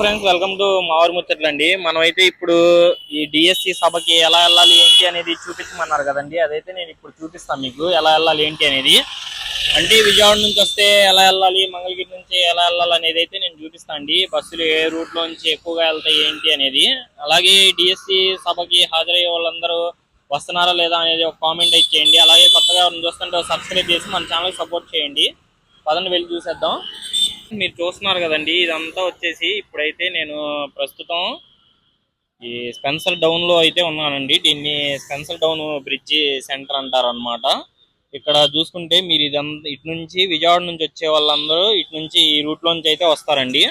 Friends welcome to Maavooru ముచ్చట్లు అండి. మనమైతే ఇప్పుడు ఈ డిఎస్సి సభకి ఎలా వెళ్ళాలి ఏంటి అనేది చూపించమన్నారు కదండి. అదైతే నేను ఇప్పుడు చూపిస్తాను మీకు ఎలా వెళ్ళాలి ఏంటి అనేది. అంటే విజయవాడ నుంచి వస్తే ఎలా వెళ్ళాలి మంగళగిరి నుంచి ఎలా వెళ్ళాలి అనేది అయితే నేను చూపిస్తాను అండి. బస్సులు ఏ రూట్ నుంచి ఎక్కువగా వెళ్తాయి ఏంటి అనేది. అలాగే డిఎస్సి సభకి హాజరయ్యే వాళ్ళందరూ వస్తున్నారా లేదా అనేది ఒక కామెంట్ ఇచ్చేయండి అలాగే కొత్తగా చూస్తుంటే సబ్స్క్రైబ్ చేసి మన ఛానల్ సపోర్ట్ చేయండి. పదండి వెళ్ళి చూసేద్దాం. మీరు చూస్తున్నారు కదండి ఇదంతా వచ్చేసి ఇప్పుడైతే నేను ప్రస్తుతం ఈ స్పెన్సర్ డౌన్లో అయితే ఉన్నానండి. దీన్ని స్పెన్సర్ డౌన్ బ్రిడ్జి సెంటర్ అంటారనమాట ఇక్కడ చూసుకుంటే మీరు ఇదంతా ఇటు నుంచి విజయవాడ నుంచి వచ్చే వాళ్ళందరూ ఇటు నుంచి ఈ రూట్లోంచి అయితే వస్తారండి.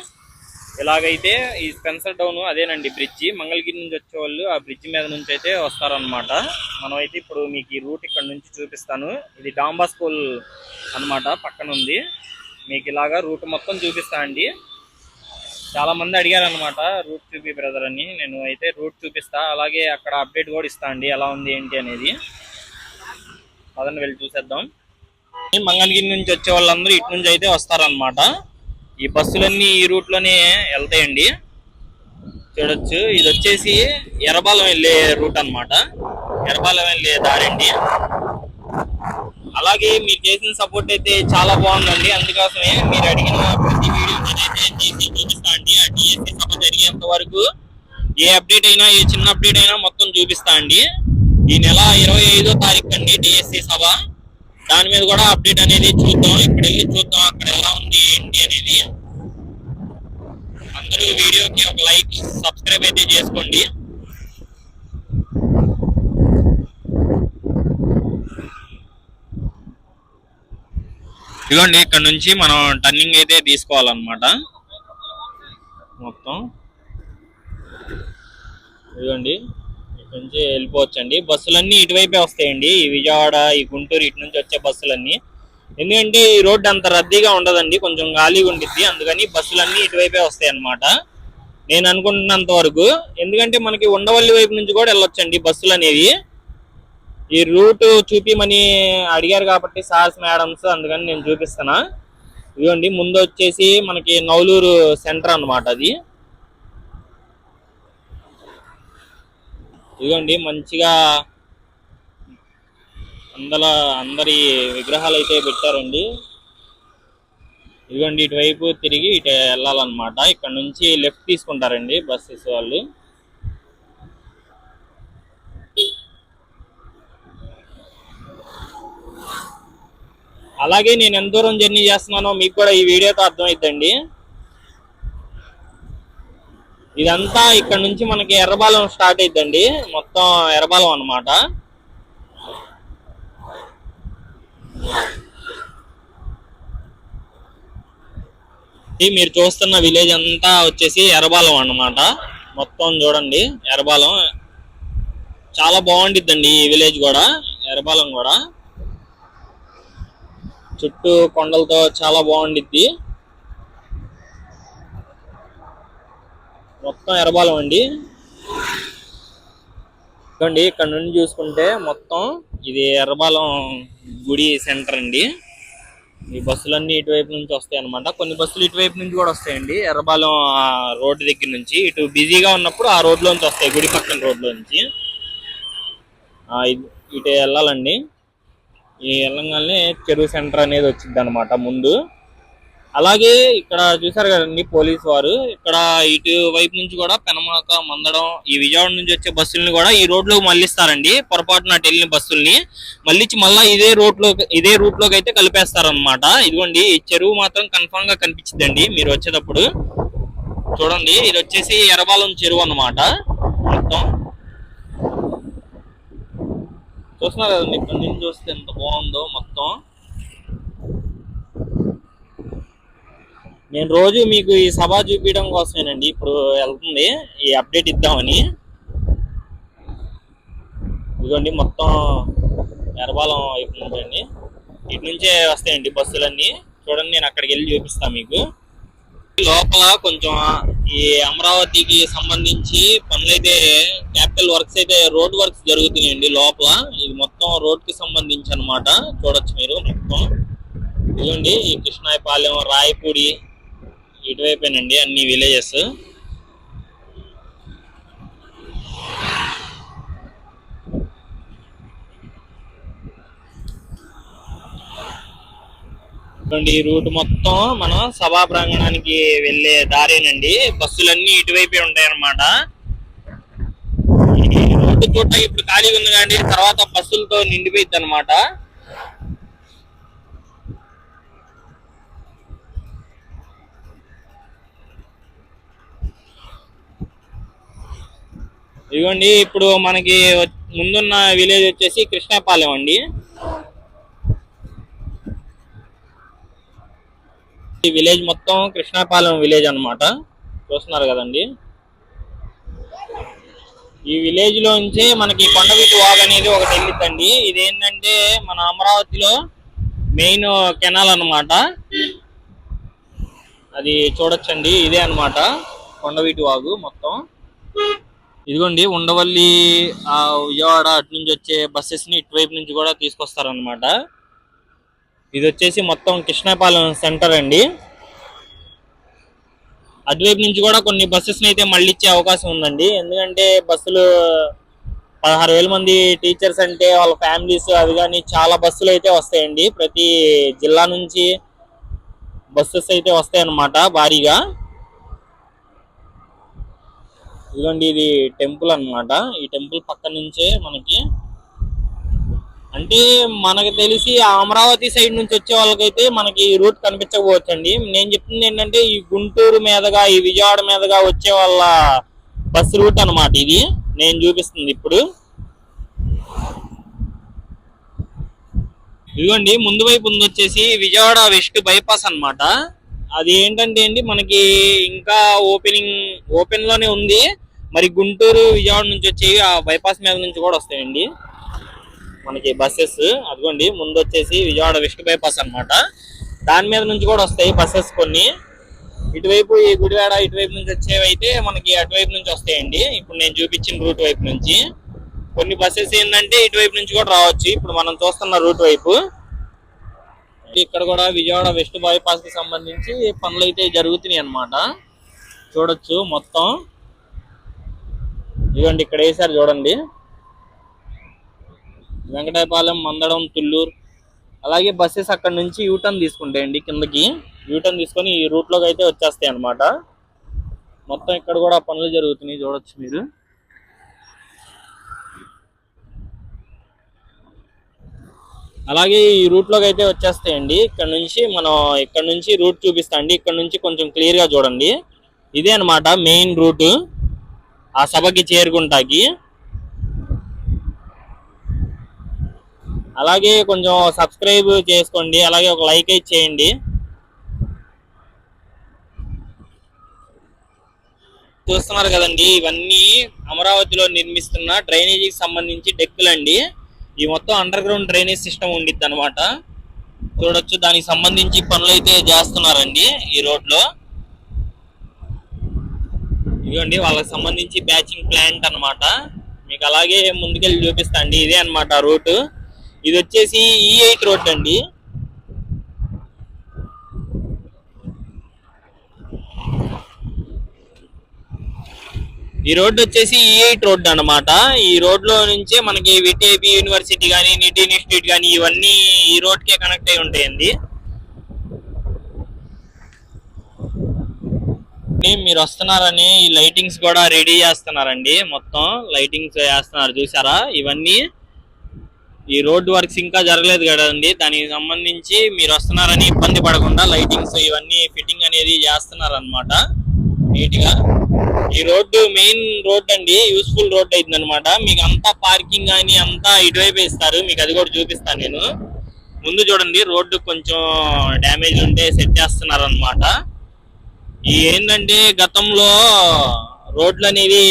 ఇలాగైతే ఈ స్పెన్సర్ డౌన్ అదేనండి బ్రిడ్జి. మంగళగిరి నుంచి వచ్చేవాళ్ళు ఆ బ్రిడ్జి మీద నుంచి అయితే వస్తారనమాట మనం అయితే ఇప్పుడు మీకు ఈ రూట్ ఇక్కడ నుంచి చూపిస్తాను. ఇది డాంబా స్కూల్ అన్నమాట పక్కన ఉంది మీకు ఇలాగా రూట్ మొత్తం చూపిస్తా అండి. చాలా మంది అడిగారనమాట రూట్ చూపి బ్రదర్ అని. నేను అయితే రూట్ చూపిస్తా అలాగే అక్కడ అప్డేట్ కూడా ఇస్తా అండి ఎలా ఉంది ఏంటి అనేది. అదని వెళ్ళి చూసేద్దాం. మంగళగిరి నుంచి వచ్చే వాళ్ళందరూ ఇటు నుంచి అయితే వస్తారనమాట ఈ బస్సులన్నీ ఈ రూట్లోనే వెళ్తాయండి. చూడొచ్చు. ఇది వచ్చేసి ఎర్రబాలెం వెళ్ళే రూట్ అన్నమాట. ఎర్రబాలెం వెళ్ళే అండి. అలాగే మీరు చేసిన సపోర్ట్ అయితే చాలా బాగుందండి. అందుకోసమే మీరు అడిగిన ప్రతి వీడియో చేసి చూపిస్తా అండి. ఆ డిఎస్సి సభ జరిగేంత వరకు ఏ అప్డేట్ అయినా ఏ చిన్న అప్డేట్ అయినా మొత్తం చూపిస్తా అండి. ఈ నెల ఇరవై ఐదో తారీఖు అండి డిఎస్సి సభ. దాని మీద కూడా అప్డేట్ అనేది చూద్దాం. ఇక్కడ వెళ్ళి చూద్దాం అక్కడ ఎలా ఉంది ఏంటి అనేది. అందరూ వీడియోకి ఒక లైక్ సబ్స్క్రైబ్ అయితే చేసుకోండి. ఇదిగోండి ఇక్కడ నుంచి మనం టర్నింగ్ అయితే తీసుకోవాలన్నమాట. మొత్తం. ఇదిగోండి ఇటు నుంచి వెళ్ళిపోవచ్చండి. బస్సులన్నీ ఇటువైపే వస్తాయండి. ఈ విజయవాడ ఈ గుంటూరు ఇటు నుంచి వచ్చే బస్సులన్నీ. ఎందుకంటే ఈ రోడ్డు అంత రద్దీగా ఉండదండి కొంచెం ఖాళీగా ఉండిద్ది. అందుకని బస్సులన్నీ ఇటువైపే వస్తాయి అన్నమాట నేను అనుకుంటున్నంత వరకు. ఎందుకంటే మనకి ఉండవల్లి వైపు నుంచి కూడా వెళ్ళొచ్చండి బస్సులు అనేవి. ఈ రూట్ చూపిమని అడిగారు కాబట్టి సార్స్ మేడమ్స్ అందుకని నేను చూపిస్తున్నా. ఇదిగోండి ముందు వచ్చేసి మనకి నవలూరు సెంటర్ అన్నమాట అది. ఇదిగోండి మంచిగా అందల అందరి విగ్రహాలు అయితే పెట్టారండి. ఇదిగోండి ఇటువైపు తిరిగి ఇటు వెళ్ళాలన్నమాట. ఇక్కడ నుంచి లెఫ్ట్ తీసుకుంటారండి బస్సెస్ వాళ్ళు. అలాగే నేను ఎంత దూరం జర్నీ చేస్తున్నానో మీకు కూడా ఈ వీడియోతో అర్థమైద్దండి. ఇదంతా ఇక్కడ నుంచి మనకి ఎర్రబాలెం స్టార్ట్ అయిద్దండి. మొత్తం ఎర్రబాలం అన్నమాట. ఇది మీరు చూస్తున్న విలేజ్ అంతా వచ్చేసి ఎర్రబాలెం అన్నమాట. మొత్తం చూడండి ఎర్రబాలం. చాలా బాగుండిద్దండి ఈ విలేజ్ కూడా ఎర్రబాలెం కూడా. చుట్టూ కొండలతో చాలా బాగుండిద్ది. మొత్తం ఎరబాలం అండి. చూడండి ఇక్కడ నుండి చూసుకుంటే మొత్తం ఇది ఎర్రబాలెం గుడి సెంటర్ అండి. ఈ బస్సులన్నీ ఇటువైపు నుంచి వస్తాయి అనమాట కొన్ని బస్సులు ఇటువైపు నుంచి కూడా వస్తాయండి. ఎర్రబాలెం రోడ్డు దగ్గర నుంచి ఇటు బిజీగా ఉన్నప్పుడు ఆ రోడ్లోంచి వస్తాయి గుడి పక్కన రోడ్లోంచి. ఇటు వెళ్ళాలండి. ఈ వెళ్ళంగానే చెరువు సెంటర్ అనేది వచ్చింది అనమాట ముందు. అలాగే ఇక్కడ చూసారు కదండి పోలీస్ వారు. ఇక్కడ ఇటు వైపు నుంచి కూడా పెనమాక మందడం ఈ విజయవాడ నుంచి వచ్చే బస్సుల్ని కూడా ఈ రోడ్లోకి మళ్ళిస్తారండి. పొరపాటున అటు వెళ్ళిన బస్సుల్ని మళ్ళించి మళ్ళా ఇదే రోడ్లో ఇదే రూట్లోకి అయితే కలిపేస్తారనమాట ఇదిగోండి ఈ చెరువు మాత్రం కన్ఫామ్గా కనిపించిందండి మీరు వచ్చేటప్పుడు. చూడండి ఇది వచ్చేసి ఎర్రబాలం చెరువు అనమాట మొత్తం చూస్తున్నారు కదండి ఇక్కడ నుంచి చూస్తే ఎంత బాగుందో మొత్తం. నేను రోజు మీకు ఈ సభ చూపించడం కోసమేనండి. ఇప్పుడు వెళ్తుంది. ఈ అప్డేట్ ఇద్దామని. ఇదిగోండి మొత్తం ఎర్రబాలెం వైపు నుంచి అండి ఇటు నుంచే వస్తాయండి బస్సులన్నీ. చూడండి నేను అక్కడికి వెళ్ళి చూపిస్తాను మీకు. లోపల కొంచెం ఈ అమరావతికి సంబంధించి పనులైతే క్యాపిటల్ వర్క్స్ అయితే రోడ్ వర్క్స్ జరుగుతున్నాయండి లోపల. ఇది మొత్తం రోడ్కి సంబంధించి అన్నమాట. చూడొచ్చు మీరు మొత్తం. ఇదిగోండి ఈ కృష్ణాయపాలెం రాయపూడి ఇటువైపేనండి అన్ని విలేజెస్ ఇదిగోండి ఈ రూట్ మొత్తం మనం సభా ప్రాంగణానికి వెళ్ళే దారేనండి. బస్సులన్నీ ఇటువైపే ఉంటాయి అన్నమాట ఈ రోడ్డు చూడటానికి ఇప్పుడు ఖాళీగా ఉంది కానీ తర్వాత బస్సులతో నిండిపోయింది అనమాట ఇదిగోండి ఇప్పుడు మనకి ముందున్న విలేజ్ వచ్చేసి కృష్ణాపాలెం అండి. ఈ విలేజ్ మొత్తం కృష్ణాపాలెం విలేజ్ అన్నమాట. చూస్తున్నారు కదండి. ఈ విలేజ్ లోంచి మనకి కొండవీటి వాగ్ అనేది ఒకటి వెళ్ళిద్దండి. ఇది ఏంటంటే మన అమరావతిలో మెయిన్ కెనాల్ అన్నమాట. అది చూడొచ్చండి. ఇదే అన్నమాట కొండవీటి వాగు మొత్తం. ఇదిగోండి ఉండవల్లి ఆ విజయవాడ అటు నుంచి వచ్చే బస్సెస్ని ఇటువైపు నుంచి కూడా తీసుకొస్తారనమాట ఇది వచ్చేసి మొత్తం కృష్ణాపాలెం సెంటర్ అండి. అటువైపు నుంచి కూడా కొన్ని బస్సెస్ అయితే మళ్ళీ ఇచ్చే అవకాశం ఉందండి. ఎందుకంటే బస్సులు పదహారు వేల మంది టీచర్స్ అంటే వాళ్ళ ఫ్యామిలీస్ అవి కానీ చాలా బస్సులు అయితే వస్తాయండి. ప్రతి జిల్లా నుంచి బస్సెస్ అయితే వస్తాయన్నమాట భారీగా. ఇదిగోండి ఇది టెంపుల్ అన్నమాట. ఈ టెంపుల్ పక్క నుంచే మనకి అంటే మనకు తెలిసి అమరావతి సైడ్ నుంచి వచ్చే వాళ్ళకైతే మనకి ఈ రూట్ కనిపించకపోవచ్చు అండి నేను చెప్తుంది ఏంటంటే ఈ గుంటూరు మీదగా ఈ విజయవాడ మీదగా వచ్చే వాళ్ళ బస్ రూట్ అనమాట ఇది. నేను చూపిస్తుంది ఇప్పుడు. ఇదిగోండి ముందు వైపు ఉంది వచ్చేసి విజయవాడ వెస్ట్ బైపాస్ అన్నమాట. అది ఏంటంటే అండి మనకి ఇంకా ఓపెనింగ్ ఓపెన్లోనే ఉంది. మరి గుంటూరు విజయవాడ నుంచి వచ్చేవి ఆ బైపాస్ మీద నుంచి కూడా వస్తాయండి. మనకి బస్సెస్ అదిగోండి ముందు వచ్చేసి విజయవాడ వెస్ట్ బైపాస్ అన్నమాట. దాని మీద నుంచి కూడా వస్తాయి బస్సెస్ కొన్ని. ఇటువైపు ఈ గుడివాడ ఇటువైపు నుంచి వచ్చేవి అయితే మనకి అటువైపు నుంచి వస్తాయండి. ఇప్పుడు నేను చూపించిన రూట్ వైపు నుంచి. కొన్ని బస్సెస్ ఏంటంటే ఇటువైపు నుంచి కూడా రావచ్చు. ఇప్పుడు మనం చూస్తున్న రూట్ వైపు. ఇక్కడ కూడా విజయవాడ వెస్ట్ బైపాస్కి సంబంధించి పనులు అయితే జరుగుతున్నాయి అన్నమాట. చూడొచ్చు మొత్తం. ఇదిగోండి ఇక్కడ వేసారు చూడండి. వెంకటాయపాలెం మందడం తుళ్ళూరు అలాగే బస్సెస్ అక్కడ నుంచి యూటర్న్ తీసుకుంటాయండి కిందకి. యూటర్న్ తీసుకొని ఈ రూట్లోకి అయితే వచ్చేస్తాయి అన్నమాట. మొత్తం ఇక్కడ కూడా పనులు జరుగుతున్నాయి చూడొచ్చు మీరు. అలాగే ఈ రూట్లోకి అయితే వచ్చేస్తాయండి. ఇక్కడ నుంచి మనం ఇక్కడ నుంచి రూట్ చూపిస్తా అండి. ఇక్కడ నుంచి కొంచెం క్లియర్గా చూడండి. ఇదే అనమాట మెయిన్ రూట్ ఆ సభకి చేరుకుంటాకి. అలాగే కొంచెం సబ్స్క్రైబ్ చేసుకోండి అలాగే ఒక లైక్ అయితే చేయండి. చూస్తున్నారు కదండి ఇవన్నీ అమరావతిలో నిర్మిస్తున్న డ్రైనేజీకి సంబంధించి డెక్కులండి. ఈ మొత్తం అండర్ గ్రౌండ్ డ్రైనేజ్ సిస్టమ్ ఉండిద్ది అనమాట చూడొచ్చు దానికి సంబంధించి పనులు అయితే చేస్తున్నారండి ఈ రోడ్లో ఇదిగోండి వాళ్ళకి సంబంధించి బ్యాచింగ్ ప్లాంట్ అన్నమాట. మీకు అలాగే ముందుకెళ్ళి చూపిస్తా అండి ఇదే అన్నమాట రూటు. ఇది వచ్చేసి e ఈ ఎయిట్ రోడ్ అండి. ఈ రోడ్డు వచ్చేసి e ఈ ఎయిట్ రోడ్ అన్నమాట. ఈ రోడ్లో నుంచే మనకి V T I P university కానీ నిట్ ఇన్స్టిట్యూట్ కానీ ఇవన్నీ ఈ రోడ్కే కనెక్ట్ అయి ఉంటాయండి. మీరు వస్తున్నారని ఈ లైటింగ్స్ కూడా రెడీ చేస్తున్నారండి. మొత్తం లైటింగ్స్ వేస్తున్నారు చూసారా? ఇవన్నీ ఈ రోడ్ వర్క్స్ ఇంకా జరగలేదు కదండి దానికి సంబంధించి మీరు వస్తున్నారని ఇబ్బంది పడకుండా లైటింగ్స్ ఇవన్నీ ఫిట్టింగ్ అనేది చేస్తున్నారు అనమాట ఈ రోడ్డు మెయిన్ రోడ్ అండి యూస్ఫుల్ రోడ్ అయింది అనమాట మీకు అంతా పార్కింగ్ కానీ అంతా ఇటువైపు ఇస్తారు మీకు అది కూడా చూపిస్తాను నేను. ముందు చూడండి రోడ్డు కొంచెం డ్యామేజ్ ఉంటే సెట్ చేస్తున్నారు అనమాట ఈ ఏంటంటే గతంలో రోడ్లు అనేవి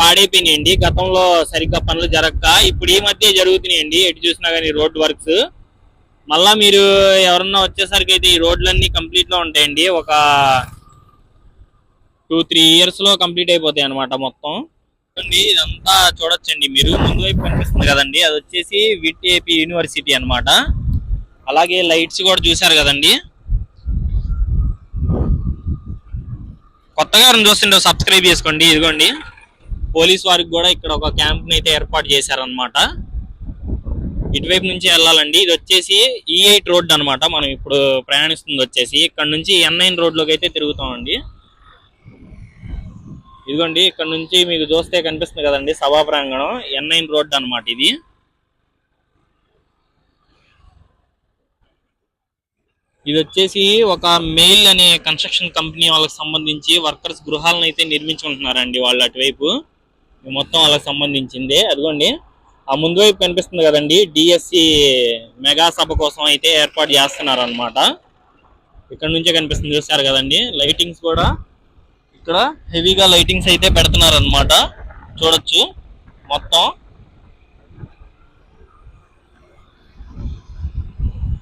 పాడైపోయినాయండి. గతంలో సరిగ్గా పనులు జరగక ఇప్పుడు ఈ మధ్య జరుగుతున్నాయండి. ఎటు చూసినా కానీ రోడ్ వర్క్స్. మళ్ళా మీరు ఎవరన్నా వచ్చేసరికి అయితే ఈ రోడ్లన్నీ కంప్లీట్లో ఉంటాయండి. ఒక టూ త్రీ ఇయర్స్లో కంప్లీట్ అయిపోతాయి అనమాట మొత్తం. ఇదంతా చూడొచ్చండి. మీరు ముందు వైపు కనిపిస్తుంది కదండి. అది వచ్చేసి విటిఏపి యూనివర్సిటీ అన్నమాట. అలాగే లైట్స్ కూడా చూసారు కదండి. కొత్తగా చూస్తుండే చూస్తుంటే సబ్స్క్రైబ్ చేసుకోండి. ఇదిగోండి. పోలీస్ వారికి కూడా ఇక్కడ ఒక క్యాంప్ అయితే ఏర్పాటు చేశారనమాట ఇటువైపు నుంచి వెళ్ళాలండి. ఇది వచ్చేసి e ఈ ఎయిట్ రోడ్ అన్నమాట. మనం ఇప్పుడు ప్రయాణిస్తుంది వచ్చేసి. ఇక్కడ నుంచి ఎన్ నైన్ రోడ్లోకి అయితే తిరుగుతామండి. ఇదిగోండి ఇక్కడ నుంచి మీకు చూస్తే కనిపిస్తుంది కదండి సభా ప్రాంగణం. ఎన్ నైన్ రోడ్ అన్నమాట ఇది. ఇది వచ్చేసి ఒక మెయిల్ అనే కన్స్ట్రక్షన్ కంపెనీ వాళ్ళకి సంబంధించి వర్కర్స్ గృహాలను అయితే నిర్మించుకుంటున్నారండి వాళ్ళు అటువైపు. మొత్తం వాళ్ళకి సంబంధించింది. అదిగోండి. ఆ ముందు వైపు కనిపిస్తుంది కదండి డిఎస్సి మెగా సభ కోసం అయితే ఏర్పాటు చేస్తున్నారు అనమాట ఇక్కడ నుంచే కనిపిస్తుంది చూసారు కదండి. లైటింగ్స్ కూడా ఇక్కడ హెవీగా లైటింగ్స్ అయితే పెడుతున్నారు అనమాట చూడొచ్చు మొత్తం.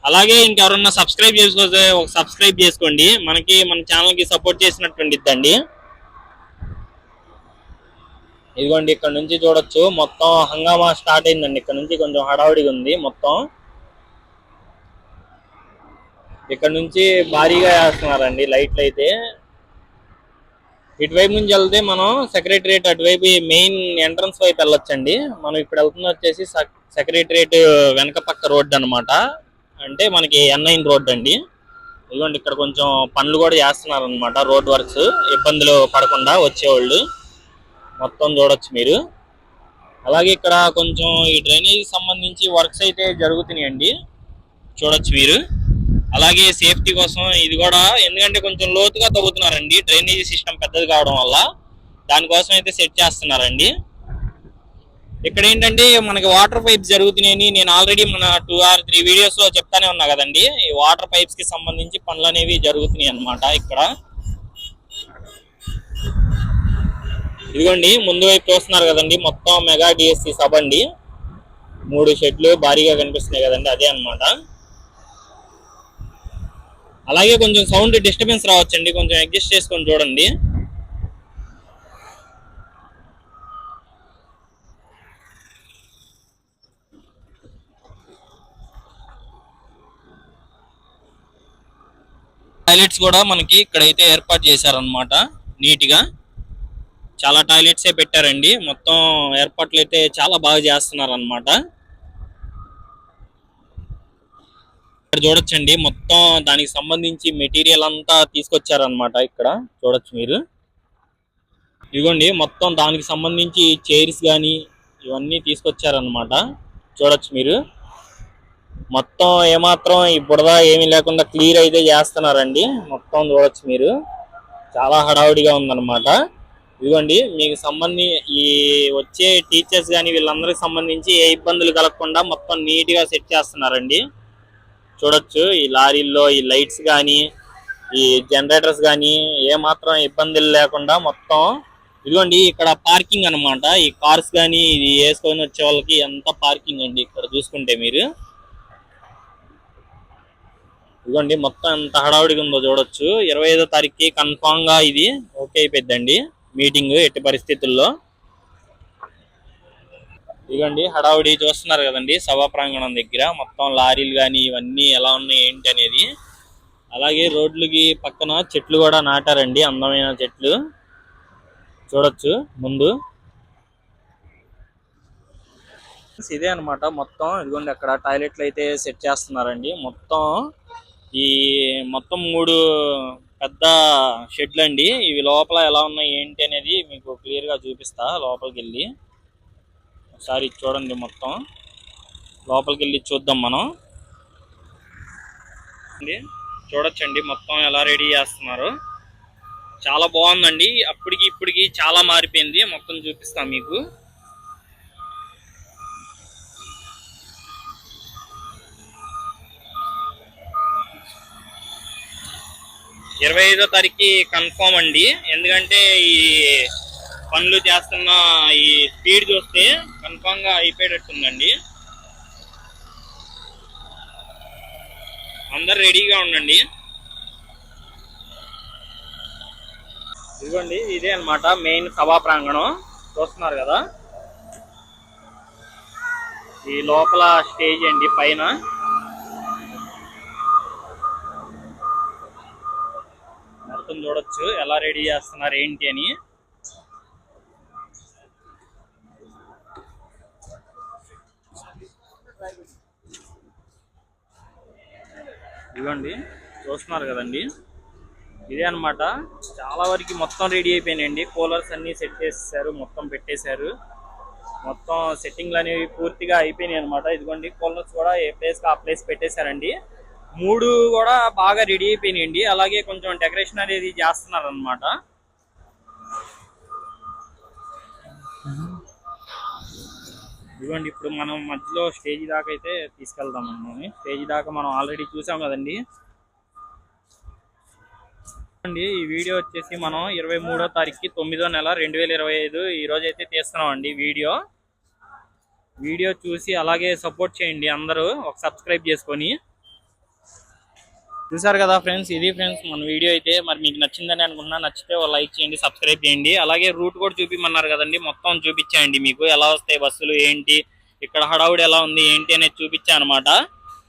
అలాగే ఇంకెవరన్నా సబ్స్క్రైబ్ చేసుకోవచ్చు ఒక సబ్స్క్రైబ్ చేసుకోండి. మనకి మన ఛానల్కి సపోర్ట్ చేసినట్టు ఇద్దండి ఇదిగోండి ఇక్కడ నుంచి చూడొచ్చు. మొత్తం హంగామా స్టార్ట్ అయిందండి. ఇక్కడ నుంచి కొంచెం హడావుడిగా ఉంది మొత్తం. ఇక్కడ నుంచి భారీగా వేస్తున్నారండి లైట్లు అయితే. ఇటువైపు నుంచి వెళ్తే మనం సెక్రటరియట్ అటువైపు మెయిన్ ఎంట్రన్స్ వైపు వెళ్ళొచ్చండి. మనం ఇప్పుడు వెళ్తున్న వచ్చేసి సెక్రటరేట్ వెనక పక్క రోడ్ అన్నమాట. అంటే మనకి ఎన్ నైన్ రోడ్ అండి. ఇదిగోండి ఇక్కడ కొంచెం పనులు కూడా చేస్తున్నారు అనమాట రోడ్ వర్క్స్. ఇబ్బందులు పడకుండా వచ్చేవాళ్ళు. మొత్తం చూడొచ్చు మీరు. అలాగే ఇక్కడ కొంచెం ఈ డ్రైనేజ్ సంబంధించి వర్క్స్ అయితే జరుగుతున్నాయండి. చూడొచ్చు మీరు. అలాగే సేఫ్టీ కోసం ఇది కూడా ఎందుకంటే కొంచెం లోతుగా తవ్వుతున్నారండి. డ్రైనేజీ సిస్టమ్ పెద్దది కావడం వల్ల దానికోసం అయితే సెట్ చేస్తున్నారండి. ఇక్కడ ఏంటంటే మనకి వాటర్ పైప్స్ జరుగుతున్నాయని నేను ఆల్రెడీ మన టూ ఆర్ త్రీ వీడియోస్లో చెప్తానే ఉన్నా కదండి. ఈ వాటర్ పైప్స్కి సంబంధించి పనులు అనేవి జరుగుతున్నాయి అన్నమాట ఇక్కడ. ఇదిగోండి ముందు వైపు చూస్తున్నారు కదండి మొత్తం మెగా డిఎస్సి సబ్ అండి. మూడు షెడ్లు భారీగా కనిపిస్తున్నాయి కదండి అదే అన్నమాట. అలాగే కొంచెం సౌండ్ డిస్టర్బెన్స్ రావచ్చండి కొంచెం అడ్జస్ట్ చేసుకొని చూడండి. టాయిలెట్స్ కూడా మనకి ఇక్కడైతే ఏర్పాటు చేశారనమాట నీట్గా చాలా టాయిలెట్స్ ఏ పెట్టారండి. మొత్తం ఏర్పాట్లు అయితే చాలా బాగా చేస్తున్నారు అనమాట ఇక్కడ చూడొచ్చండి. మొత్తం దానికి సంబంధించి మెటీరియల్ అంతా తీసుకొచ్చారనమాట ఇక్కడ. చూడొచ్చు మీరు. ఇదిగోండి మొత్తం దానికి సంబంధించి చైర్స్ కానీ ఇవన్నీ తీసుకొచ్చారనమాట చూడొచ్చు మీరు. మొత్తం ఏమాత్రం ఈ బురద ఏమీ లేకుండా క్లియర్ అయితే చేస్తున్నారండి. మొత్తం చూడొచ్చు మీరు. చాలా హడావుడిగా ఉందన్నమాట. ఇదిగోండి మీకు సంబంధి ఈ వచ్చే టీచర్స్ కానీ వీళ్ళందరికి సంబంధించి ఏ ఇబ్బందులు కలగకుండా మొత్తం నీట్గా సెట్ చేస్తున్నారండి. చూడొచ్చు ఈ లారీల్లో ఈ లైట్స్ కానీ ఈ జనరేటర్స్ కానీ ఏ మాత్రం ఇబ్బందులు లేకుండా మొత్తం ఇదిగోండి ఇక్కడ పార్కింగ్ అన్నమాట. ఈ కార్స్ కానీ ఇది వేసుకొని వచ్చే వాళ్ళకి ఎంత పార్కింగ్ అండి ఇక్కడ చూసుకుంటే మీరు. ఇదిగోండి మొత్తం ఎంత హడావుడిగా ఉందో చూడొచ్చు. ఇరవై ఐదో తారీఖుకి కన్ఫామ్గా ఇది ఓకే అయిపోద్దండి మీటింగ్ ఎట్టి పరిస్థితుల్లో. ఇదిగోండి హడావుడి చూస్తున్నారు కదండి సభా ప్రాంగణం దగ్గర. మొత్తం లారీలు కానీ ఇవన్నీ ఎలా ఉన్నాయి ఏంటి అనేది. అలాగే రోడ్లకి పక్కన చెట్లు కూడా నాటారండి అందమైన చెట్లు. చూడొచ్చు ముందు. ఇదే అన్నమాట మొత్తం. ఇదిగోండి అక్కడ టాయిలెట్లు అయితే సెట్ చేస్తున్నారండి. మొత్తం ఈ మొత్తం మూడు పెద్ద షెడ్లు అండి. ఇవి లోపల ఎలా ఉన్నాయి ఏంటి అనేది మీకు క్లియర్గా చూపిస్తా లోపలికి వెళ్ళి ఒకసారి చూడండి మొత్తం. లోపలికి వెళ్ళి చూద్దాం మనం. అండి, చూడొచ్చండి మొత్తం ఎలా రెడీ చేస్తున్నారు. చాలా బాగుందండి. అప్పటికి ఇప్పటికి చాలా మారిపోయింది. మొత్తం చూపిస్తాం మీకు. ఇరవై ఐదో తారీఖు కన్ఫామ్ అండి. ఎందుకంటే ఈ పనులు చేస్తున్న ఈ స్పీడ్ చూస్తే కన్ఫామ్గా అయిపోయేటట్టుందండి. అందరు రెడీగా ఉండండి. ఇదిగోండి ఇదే అన్నమాట మెయిన్ సభా ప్రాంగణం. చూస్తున్నారు కదా? ఈ లోపల స్టేజ్ అండి పైన. చూడొచ్చు ఎలా రెడీ చేస్తున్నారు ఏంటి అని? ఇవ్వండి చూస్తున్నారు కదండి. ఇదే అనమాట చాలా వరకు మొత్తం రెడీ అయిపోయినాయండి. కూలర్స్ అన్నీ సెట్ చేసేసారు మొత్తం పెట్టేశారు. మొత్తం సెట్టింగ్లు అనేవి పూర్తిగా అయిపోయినాయి అనమాట ఇదిగోండి కూలర్స్ కూడా ఏ ప్లేస్కి ఆ ప్లేస్ పెట్టేశారండి. మూడు కూడా బాగా రెడీ అయిపోయినాయండి. అలాగే కొంచెం డెకరేషన్ అనేది చేస్తున్నారు అనమాట ఇదిగోండి ఇప్పుడు మనం మధ్యలో స్టేజ్ దాకా అయితే తీసుకెళ్దాం మనం స్టేజ్ దాకా మనం ఆల్రెడీ చూసాం కదండి. అండి ఈ వీడియో వచ్చేసి మనం ఇరవై మూడో తారీఖుకి తొమ్మిదో నెల రెండు వేల ఇరవై ఐదు ఈ రోజు అయితే తీస్తున్నాం అండి వీడియో. వీడియో చూసి అలాగే సపోర్ట్ చేయండి అందరూ ఒక సబ్స్క్రైబ్ చేసుకొని. చూసారు కదా ఫ్రెండ్స్ ఇది ఫ్రెండ్స్ మన వీడియో అయితే. మరి మీకు నచ్చిందని అనుకున్నా నచ్చితే లైక్ చేయండి సబ్స్క్రైబ్ చేయండి. అలాగే రూట్ కూడా చూపిమన్నారు కదండి మొత్తం చూపించాయండి మీకు. ఎలా వస్తాయి బస్సులు ఏంటి ఇక్కడ హడావుడి ఎలా ఉంది ఏంటి అనేది చూపించాను అనమాట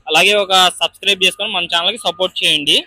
అలాగే ఒక సబ్స్క్రైబ్ చేసుకొని మన ఛానల్కి సపోర్ట్ చేయండి.